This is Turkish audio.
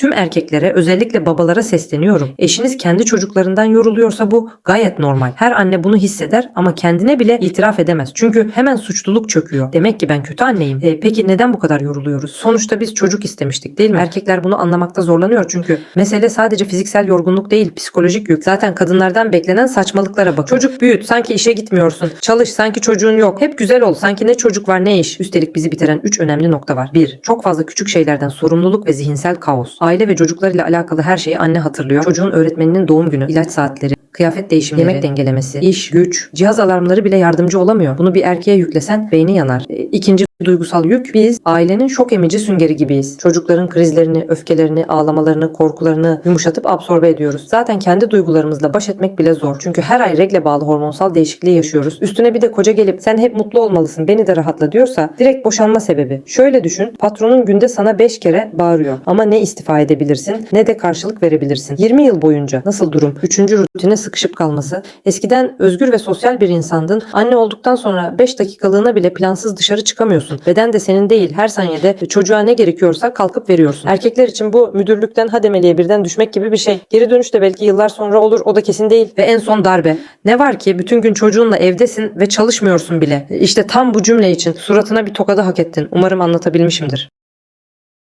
Tüm erkeklere özellikle babalara sesleniyorum. Eşiniz kendi çocuklarından yoruluyorsa bu gayet normal. Her anne bunu hisseder ama kendine bile itiraf edemez. Çünkü hemen suçluluk çöküyor. Demek ki ben kötü anneyim. E, peki neden bu kadar yoruluyoruz? Sonuçta biz çocuk istemiştik değil mi? Erkekler bunu anlamakta zorlanıyor çünkü mesele sadece fiziksel yorgunluk değil, psikolojik yük. Zaten kadınlardan beklenen saçmalıklara bak. Çocuk büyüt, sanki işe gitmiyorsun. Çalış, sanki çocuğun yok. Hep güzel ol, sanki ne çocuk var ne iş. Üstelik bizi bitiren 3 önemli nokta var. 1. Çok fazla küçük şeylerden sorumluluk ve zihinsel kaos. Aile ve çocuklarıyla alakalı her şeyi anne hatırlıyor. Çocuğun öğretmeninin doğum günü, ilaç saatleri, kıyafet değişimleri, yemek dengelemesi, iş, güç, cihaz alarmları bile yardımcı olamıyor. Bunu bir erkeğe yüklesen beyni yanar. E, İkinci duygusal yük biz ailenin şok emici süngeri gibiyiz. Çocukların krizlerini, öfkelerini, ağlamalarını, korkularını yumuşatıp absorbe ediyoruz. Zaten kendi duygularımızla baş etmek bile zor. Çünkü her ay regle bağlı hormonsal değişikliği yaşıyoruz. Üstüne bir de koca gelip sen hep mutlu olmalısın beni de rahatla diyorsa direkt boşanma sebebi. Şöyle düşün patronun günde sana 5 kere bağırıyor. Ama ne istifa edebilirsin ne de karşılık verebilirsin. 20 yıl boyunca nasıl durum? Üçüncü rutine sıkışıp kalması. Eskiden özgür ve sosyal bir insandın. Anne olduktan sonra 5 dakikalığına bile plansız dışarı çıkamıyorsun. Beden de senin değil. Her saniyede çocuğa ne gerekiyorsa kalkıp veriyorsun. Erkekler için bu müdürlükten hademeliye birden düşmek gibi bir şey. Geri dönüş de belki yıllar sonra olur. O da kesin değil. Ve en son darbe. Ne var ki bütün gün çocuğunla evdesin ve çalışmıyorsun bile. İşte tam bu cümle için suratına bir tokadı hak ettin. Umarım anlatabilmişimdir.